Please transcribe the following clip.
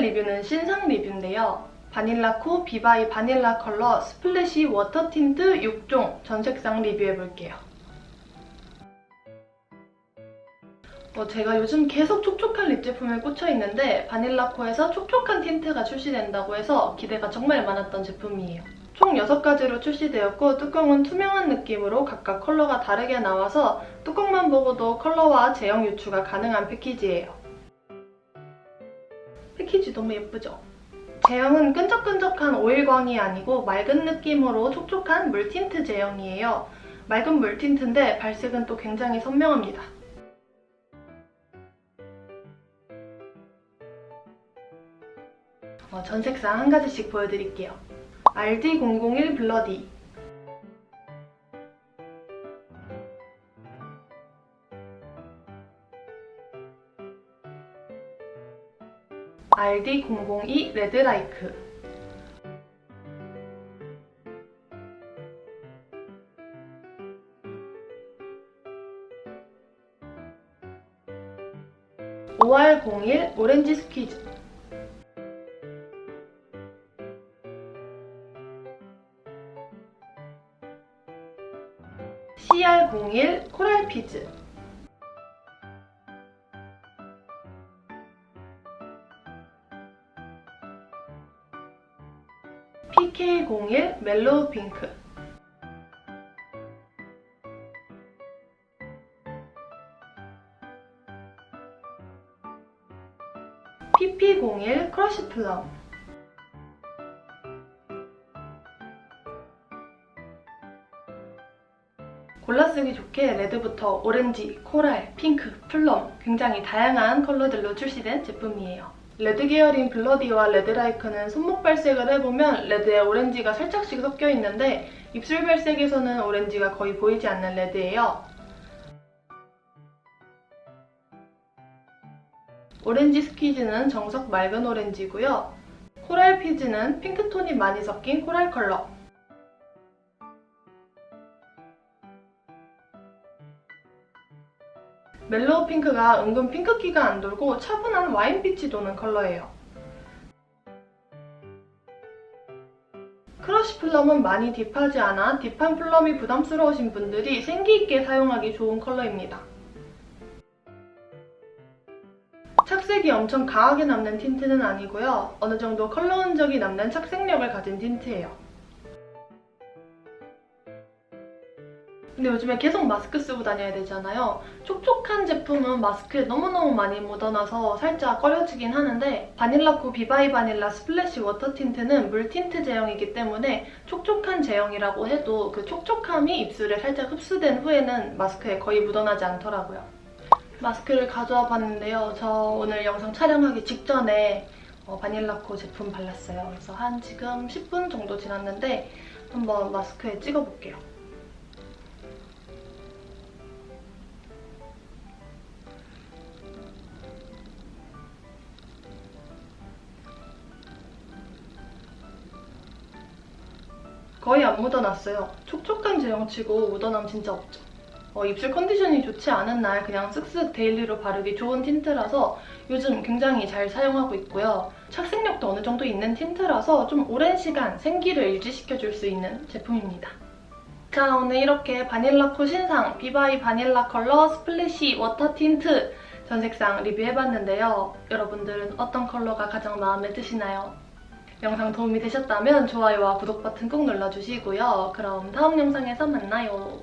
리뷰는 신상 리뷰인데요. 바닐라코 비바이 바닐라 컬러 스플래시 워터 틴트 6종 전 색상 리뷰해볼게요. 어, 제가 요즘 계속 촉촉한 립 제품에 꽂혀 있는데 바닐라코에서 촉촉한 틴트가 출시된다고 해서 기대가 정말 많았던 제품이에요. 총 6가지로 출시되었고 뚜껑은 투명한 느낌으로 각각 컬러가 다르게 나와서 뚜껑만 보고도 컬러와 제형 유추가 가능한 패키지예요. 패키지 너무 예쁘죠? 제형은 끈적끈적한 오일광이 아니고 맑은 느낌으로 촉촉한 물 틴트 제형이에요. 맑은 물 틴트인데 발색은 또 굉장히 선명합니다. 어, 전 색상 한 가지씩 보여드릴게요. RD001 블러디 RD002 레드라이크. OR01 오렌지 스퀴즈. CR01 코랄 피즈 PK01 멜로우 핑크 PP01 크러쉬 플럼 골라쓰기 좋게 레드부터 오렌지, 코랄, 핑크, 플럼 굉장히 다양한 컬러들로 출시된 제품이에요. 레드 계열인 블러디와 레드라이크는 손목 발색을 해보면 레드에 오렌지가 살짝씩 섞여 있는데 입술 발색에서는 오렌지가 거의 보이지 않는 레드예요. 오렌지 스퀴즈는 정석 맑은 오렌지고요. 코랄 피즈는 핑크톤이 많이 섞인 코랄 컬러. 멜로우 핑크가 은근 핑크기가 안 돌고 차분한 와인빛이 도는 컬러예요. 크러쉬 플럼은 많이 딥하지 않아 딥한 플럼이 부담스러우신 분들이 생기있게 사용하기 좋은 컬러입니다. 착색이 엄청 강하게 남는 틴트는 아니고요. 어느 정도 컬러 흔적이 남는 착색력을 가진 틴트예요. 근데 요즘에 계속 마스크 쓰고 다녀야 되잖아요. 촉촉한 제품은 마스크에 너무너무 많이 묻어나서 살짝 꺼려지긴 하는데 바닐라코 비바이 바닐라 스플래시 워터 틴트는 물 틴트 제형이기 때문에 촉촉한 제형이라고 해도 그 촉촉함이 입술에 살짝 흡수된 후에는 마스크에 거의 묻어나지 않더라고요. 마스크를 가져와 봤는데요. 저 오늘 영상 촬영하기 직전에 어, 바닐라코 제품 발랐어요. 그래서 한 지금 10분 정도 지났는데 한번 마스크에 찍어볼게요. 거의 안 묻어났어요. 촉촉한 제형치고 묻어남 진짜 없죠. 어, 입술 컨디션이 좋지 않은 날 그냥 쓱쓱 데일리로 바르기 좋은 틴트라서 요즘 굉장히 잘 사용하고 있고요. 착색력도 어느 정도 있는 틴트라서 좀 오랜 시간 생기를 유지시켜줄 수 있는 제품입니다. 자 오늘 이렇게 바닐라코 신상 비바이 바닐라 컬러 스플래시 워터 틴트 전 색상 리뷰해봤는데요. 여러분들은 어떤 컬러가 가장 마음에 드시나요? 영상 도움이 되셨다면 좋아요와 구독 버튼 꾹 눌러주시고요. 그럼 다음 영상에서 만나요.